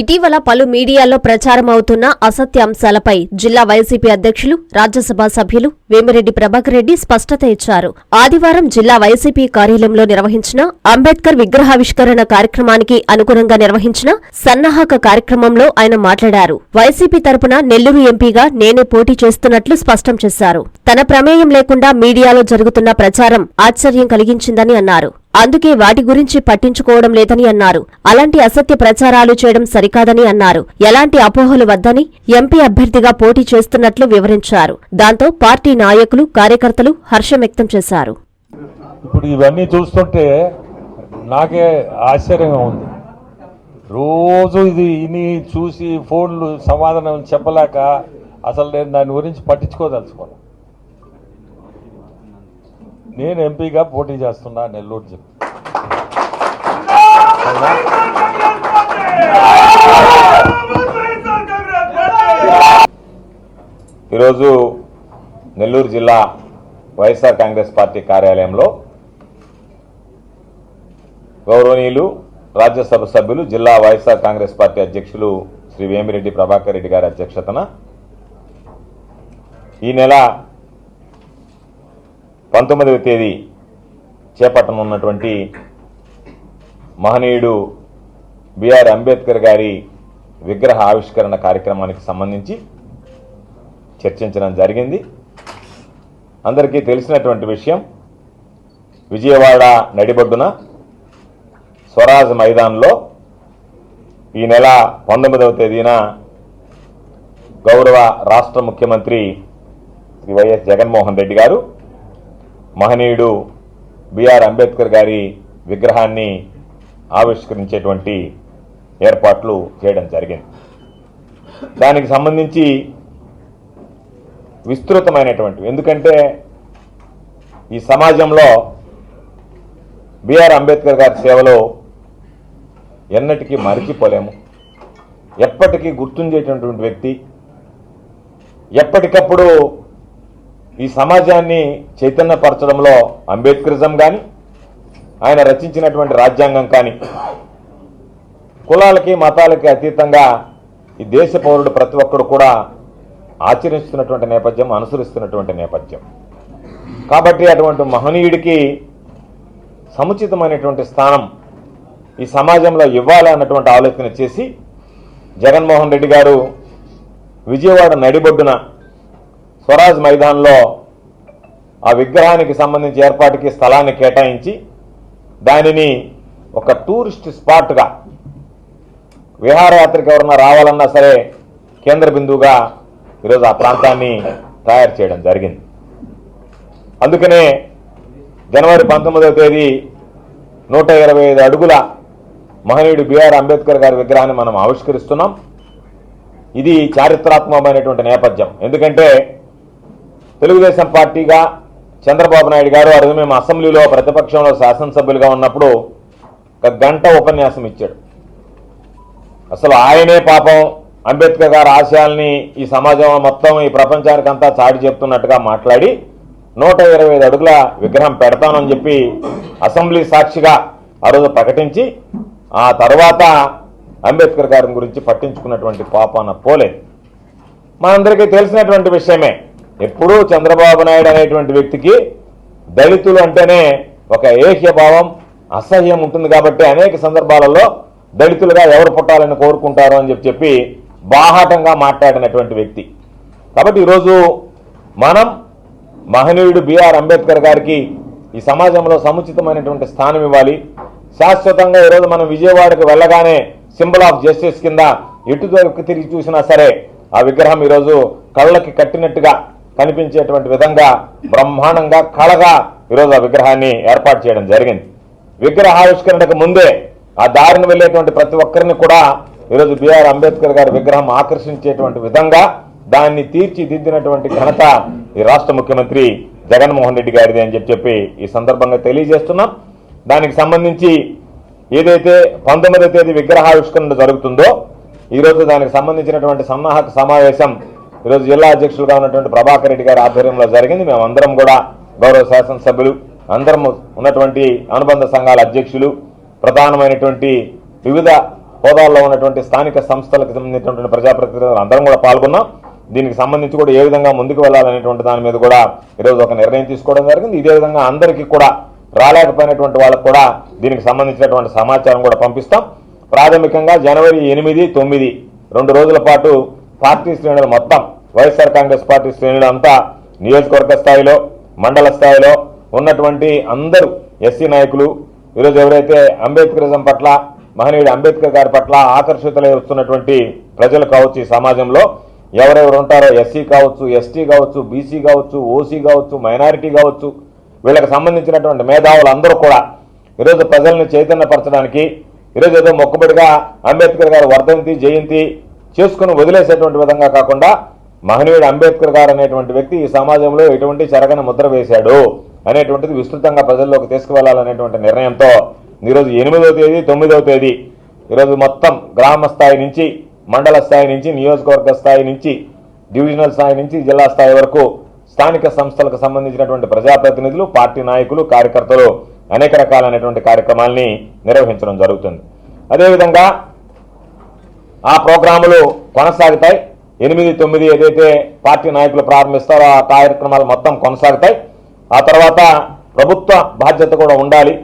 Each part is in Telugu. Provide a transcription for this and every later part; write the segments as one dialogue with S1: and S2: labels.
S1: ఇటీవల పలు మీడియాల్లో ప్రచారం అవుతున్న అసత్య అంశాలపై జిల్లా వైసీపీ అధ్యక్షులు రాజ్యసభ సభ్యులు వేమిరెడ్డి ప్రభాకర్ రెడ్డి స్పష్టత ఇచ్చారు. ఆదివారం జిల్లా వైసీపీ కార్యాలయంలో నిర్వహించిన అంబేద్కర్ విగ్రహావిష్కరణ కార్యక్రమానికి అనుగుణంగా నిర్వహించిన సన్నాహక కార్యక్రమంలో ఆయన మాట్లాడారు. వైసీపీ తరపున నెల్లూరు ఎంపీగా నేనే పోటీ చేస్తున్నట్లు స్పష్టం చేశారు. తన ప్రమేయం లేకుండా మీడియాలో జరుగుతున్న ప్రచారం ఆశ్చర్యం కలిగించిందని అన్నారు. అందుకే వాటి గురించి పట్టించుకోవడం లేదని అన్నారు. అలాంటి అసత్య ప్రచారాలు చేయడం సరికాదని అన్నారు. ఎలాంటి అపోహలు వద్దని ఎంపీ అభ్యర్థిగా పోటీ చేస్తున్నట్లు వివరించారు. దాంతో పార్టీ నాయకులు కార్యకర్తలు హర్షం వ్యక్తం చేశారు.
S2: ఇప్పుడు ఇవన్నీ చూస్తుంటే నాకే ఆశ్చర్యంగా ఉంది. రోజు ఇది ఇని చూసి ఫోన్లు సమాధానం చెప్పలేక అసలు నేను దాని గురించి పట్టించుకోదలుచుకోను. నేను ఎంపీగా పోటీ చేస్తున్నా నెల్లూరు జిల్లా. ఈరోజు నెల్లూరు జిల్లా వైఎస్ఆర్ కాంగ్రెస్ పార్టీ కార్యాలయంలో గౌరవనీయులు రాజ్యసభ సభ్యులు జిల్లా వైఎస్ఆర్ కాంగ్రెస్ పార్టీ అధ్యక్షులు శ్రీ వేమిరెడ్డి ప్రభాకర్ రెడ్డి గారి అధ్యక్షతన ఈ నెల పంతొమ్మిదవ తేదీ చేపట్టనున్నటువంటి మహనీయుడు బిఆర్ అంబేద్కర్ గారి విగ్రహ ఆవిష్కరణ కార్యక్రమానికి సంబంధించి చర్చించడం జరిగింది. అందరికీ తెలిసినటువంటి విషయం విజయవాడ నడిబొడ్డున స్వరాజ్ మైదాన్లో ఈ నెల పంతొమ్మిదవ తేదీన గౌరవ రాష్ట్ర ముఖ్యమంత్రి శ్రీ వైఎస్ జగన్మోహన్ రెడ్డి గారు మహనీయుడు బిఆర్ అంబేద్కర్ గారి విగ్రహాన్ని ఆవిష్కరించేటువంటి ఏర్పాట్లు చేయడం జరిగింది. దానికి సంబంధించి విస్తృతమైనటువంటి ఎందుకంటే ఈ సమాజంలో బిఆర్ అంబేద్కర్ గారి సేవలో ఎన్నటికీ మరిచిపోలేము. ఎప్పటికీ గుర్తుంచేటటువంటి వ్యక్తి ఎప్పటికప్పుడు ఈ సమాజాన్ని చైతన్యపరచడంలో అంబేద్కరిజం కానీ ఆయన రచించినటువంటి రాజ్యాంగం కానీ కులాలకి మతాలకి అతీతంగా ఈ దేశ పౌరుడు ప్రతి ఒక్కడు కూడా ఆచరిస్తున్నటువంటి నేపథ్యం అనుసరిస్తున్నటువంటి నేపథ్యం. కాబట్టి అటువంటి మహనీయుడికి సముచితమైనటువంటి స్థానం ఈ సమాజంలో ఇవ్వాలి అన్నటువంటి ఆలోచన చేసి జగన్మోహన్ రెడ్డి గారు విజయవాడ నడిబొడ్డున స్వరాజ్ మైదాన్లో ఆ విగ్రహానికి సంబంధించి ఏర్పాటుకి స్థలాన్ని కేటాయించి దానిని ఒక టూరిస్ట్ స్పాట్గా విహారయాత్రకు ఎవరన్నా రావాలన్నా సరే కేంద్ర బిందువుగా ఈరోజు ఆ ప్రాంతాన్ని తయారు చేయడం జరిగింది. అందుకనే జనవరి పంతొమ్మిదవ తేదీ నూట ఇరవై ఐదు అడుగుల మహనీయుడు బిఆర్ అంబేద్కర్ గారి విగ్రహాన్ని మనం ఆవిష్కరిస్తున్నాం. ఇది చారిత్రాత్మకమైనటువంటి నేపథ్యం. ఎందుకంటే తెలుగుదేశం పార్టీగా చంద్రబాబు నాయుడు గారు ఆ రోజు మేము అసెంబ్లీలో ప్రతిపక్షంలో శాసనసభ్యులుగా ఉన్నప్పుడు ఒక గంట ఉపన్యాసం ఇచ్చాడు. అసలు ఆయనే పాపం అంబేద్కర్ గారి ఆశయాల్ని ఈ సమాజం మొత్తం ఈ ప్రపంచానికి అంతా చాటి చెప్తున్నట్టుగా మాట్లాడి నూట ఇరవై ఐదు అడుగుల విగ్రహం పెడతానని చెప్పి అసెంబ్లీ సాక్షిగా ఆ రోజు ప్రకటించి ఆ తర్వాత అంబేద్కర్ గారి గురించి పట్టించుకున్నటువంటి పాపాన పోలేదు. మనందరికీ తెలిసినటువంటి విషయమే ఎప్పుడూ చంద్రబాబు నాయుడు అనేటువంటి వ్యక్తికి దళితులు అంటేనే ఒక ఏహ్యభావం అసహ్యం ఉంటుంది కాబట్టి అనేక సందర్భాలలో దళితులుగా ఎవరు పుట్టాలని కోరుకుంటారు అని చెప్పి చెప్పి బాహాటంగా మాట్లాడినటువంటి వ్యక్తి. కాబట్టి ఈరోజు మనం మహనీయుడు బిఆర్ అంబేద్కర్ గారికి ఈ సమాజంలో సముచితమైనటువంటి స్థానం ఇవ్వాలి. శాశ్వతంగా ఈరోజు మనం విజయవాడకు వెళ్ళగానే సింబల్ ఆఫ్ జస్టిస్ కింద ఎటు తిరిగి చూసినా సరే ఆ విగ్రహం ఈరోజు కళ్ళకి కట్టినట్టుగా కనిపించేటువంటి విధంగా బ్రహ్మాండంగా కళగా ఈరోజు ఆ విగ్రహాన్ని ఏర్పాటు చేయడం జరిగింది. విగ్రహావిష్కరణకు ముందే ఆ దారిని వెళ్ళేటువంటి ప్రతి ఒక్కరిని కూడా ఈరోజు బిఆర్ అంబేద్కర్ గారి విగ్రహం ఆకర్షించేటువంటి విధంగా దాన్ని తీర్చిదిద్దినటువంటి ఘనత ఈ రాష్ట్ర ముఖ్యమంత్రి జగన్మోహన్ రెడ్డి గారిది అని చెప్పి ఈ సందర్భంగా తెలియజేస్తున్నాం. దానికి సంబంధించి ఏదైతే పంతొమ్మిదో తేదీ విగ్రహావిష్కరణ జరుగుతుందో ఈరోజు దానికి సంబంధించినటువంటి సన్నాహక సమావేశం ఈరోజు జిల్లా అధ్యక్షులుగా ఉన్నటువంటి ప్రభాకర్ రెడ్డి గారి ఆధ్వర్యంలో జరిగింది. మేమందరం కూడా గౌరవ శాసనసభ్యులు అందరం ఉన్నటువంటి అనుబంధ సంఘాల అధ్యక్షులు ప్రధానమైనటువంటి వివిధ హోదాల్లో ఉన్నటువంటి స్థానిక సంస్థలకు సంబంధించినటువంటి ప్రజాప్రతినిధులు అందరం కూడా పాల్గొన్నాం. దీనికి సంబంధించి కూడా ఏ విధంగా ముందుకు వెళ్ళాలనేటువంటి దాని మీద కూడా ఈరోజు ఒక నిర్ణయం తీసుకోవడం జరిగింది. ఇదే విధంగా అందరికీ కూడా రాలేకపోయినటువంటి వాళ్ళకు కూడా దీనికి సంబంధించినటువంటి సమాచారం కూడా పంపిస్తాం. ప్రాథమికంగా జనవరి ఎనిమిది తొమ్మిది రెండు రోజుల పాటు పార్టీ శ్రేణులు మొత్తం వైఎస్ఆర్ కాంగ్రెస్ పార్టీ శ్రేణులు అంతా నియోజకవర్గ స్థాయిలో మండల స్థాయిలో ఉన్నటువంటి అందరూ ఎస్సీ నాయకులు ఈరోజు ఎవరైతే అంబేద్కరిజం పట్ల మహనీయుడు అంబేద్కర్ గారి పట్ల ఆకర్షితులై వస్తున్నటువంటి ప్రజలు కావచ్చు ఈ సమాజంలో ఎవరెవరు ఉంటారో ఎస్సీ కావచ్చు ఎస్టీ కావచ్చు బీసీ కావచ్చు ఓసీ కావచ్చు మైనారిటీ కావచ్చు వీళ్ళకి సంబంధించినటువంటి మేధావులు అందరూ కూడా ఈరోజు ప్రజల్ని చైతన్యపరచడానికి ఈరోజు ఏదో మొక్కుబడిగా అంబేద్కర్ గారి వర్ధంతి జయంతి చేసుకుని వదిలేసేటువంటి విధంగా కాకుండా మహనీయుడు అంబేద్కర్ గారు అనేటువంటి వ్యక్తి ఈ సమాజంలో ఎటువంటి చెరగని ముద్ర వేశాడు అనేటువంటిది విస్తృతంగా ప్రజల్లోకి తీసుకువెళ్ళాలనేటువంటి నిర్ణయంతో ఈరోజు ఎనిమిదవ తేదీ తొమ్మిదవ తేదీ. ఈరోజు మొత్తం గ్రామ స్థాయి నుంచి మండల స్థాయి నుంచి నియోజకవర్గ స్థాయి నుంచి డివిజనల్ స్థాయి నుంచి జిల్లా స్థాయి వరకు స్థానిక సంస్థలకు సంబంధించినటువంటి ప్రజాప్రతినిధులు పార్టీ నాయకులు కార్యకర్తలు అనేక రకాలైనటువంటి కార్యక్రమాల్ని నిర్వహించడం జరుగుతుంది. అదేవిధంగా ఆ ప్రోగ్రాములు కొనసాగుతాయి. ఎనిమిది తొమ్మిది ఏదైతే పార్టీ నాయకులు ప్రారంభిస్తారో ఆ కార్యక్రమాలు మొత్తం కొనసాగుతాయి. ఆ తర్వాత ప్రభుత్వ బాధ్యత కూడా ఉండాలి.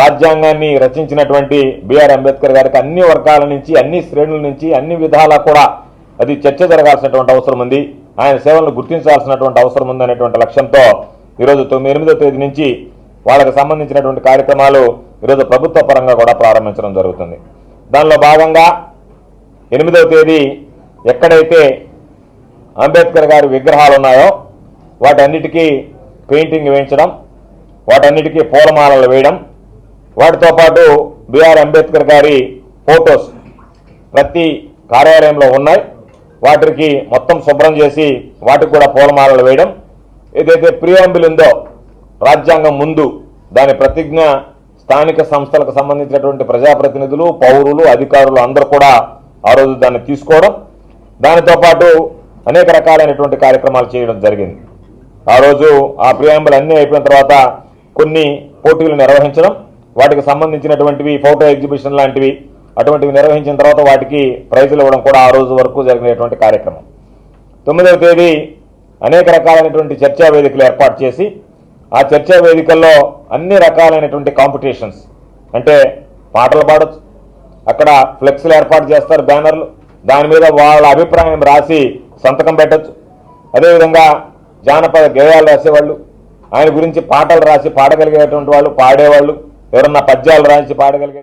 S2: రాజ్యాంగాన్ని రచించినటువంటి బిఆర్ అంబేద్కర్ గారికి అన్ని వర్గాల నుంచి అన్ని శ్రేణుల నుంచి అన్ని విధాలా కూడా అది చర్చ జరగాల్సినటువంటి అవసరం ఉంది. ఆయన సేవలను గుర్తించాల్సినటువంటి అవసరం ఉంది అనేటువంటి లక్ష్యంతో ఈరోజు తొమ్మిది ఎనిమిదో తేదీ నుంచి వాళ్ళకి సంబంధించినటువంటి కార్యక్రమాలు ఈరోజు ప్రభుత్వ పరంగా కూడా ప్రారంభించడం జరుగుతుంది. దానిలో భాగంగా ఎనిమిదవ తేదీ ఎక్కడైతే అంబేద్కర్ గారి విగ్రహాలు ఉన్నాయో వాటన్నిటికీ పెయింటింగ్ వేయించడం వాటన్నిటికీ పూలమాలలు వేయడం వాటితో పాటు బిఆర్ అంబేద్కర్ గారి ఫొటోస్ ప్రతి కార్యాలయంలో ఉన్నాయి. వాటికి మొత్తం శుభ్రం చేసి వాటికి కూడా పూలమాలలు వేయడం. ఏదైతే ప్రియాంబుల్ ఉందో రాజ్యాంగం ముందు దాని ప్రతిజ్ఞ స్థానిక సంస్థలకు సంబంధించినటువంటి ప్రజాప్రతినిధులు పౌరులు అధికారులు అందరూ కూడా ఆ రోజు దాన్ని తీసుకోవడం దానితో పాటు అనేక రకాలైనటువంటి కార్యక్రమాలు చేయడం జరిగింది. ఆ రోజు ఆ ప్రియాంబులు అన్నీ అయిపోయిన తర్వాత కొన్ని పోటీలు నిర్వహించడం వాటికి సంబంధించినటువంటివి ఫోటో ఎగ్జిబిషన్ లాంటివి అటువంటివి నిర్వహించిన తర్వాత వాటికి ప్రైజులు ఇవ్వడం కూడా ఆ రోజు వరకు జరిగినటువంటి కార్యక్రమం. తొమ్మిదవ తేదీ అనేక రకాలైనటువంటి చర్చా వేదికలు ఏర్పాటు చేసి ఆ చర్చా వేదికల్లో అన్ని రకాలైనటువంటి కాంపిటీషన్స్ అంటే పాటలు పాడొచ్చు అక్కడ ఫ్లెక్స్లు ఏర్పాటు చేస్తారు బ్యానర్లు. దాని మీద వాళ్ళ అభిప్రాయం రాసి సంతకం పెట్టొచ్చు. అదేవిధంగా జానపద గేయాలు రాసేవాళ్ళు. ఆయన గురించి పాటలు రాసి పాడగలిగేటువంటి వాళ్ళు పాడేవాళ్ళు. ఎవరన్నా పద్యాలు రాసి పాడగలిగే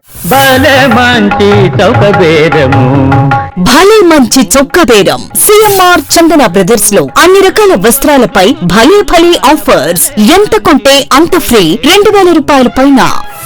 S3: భలే మంచి
S4: చొక్క బేరం సిఎంఆర్ చందన బ్రదర్స్లో అన్ని రకాల వస్త్రాలపై భలే భలే ఆఫర్స్. ఎంత కొంటే అంత ఫ్రీ. రెండు వేల రూపాయల పైన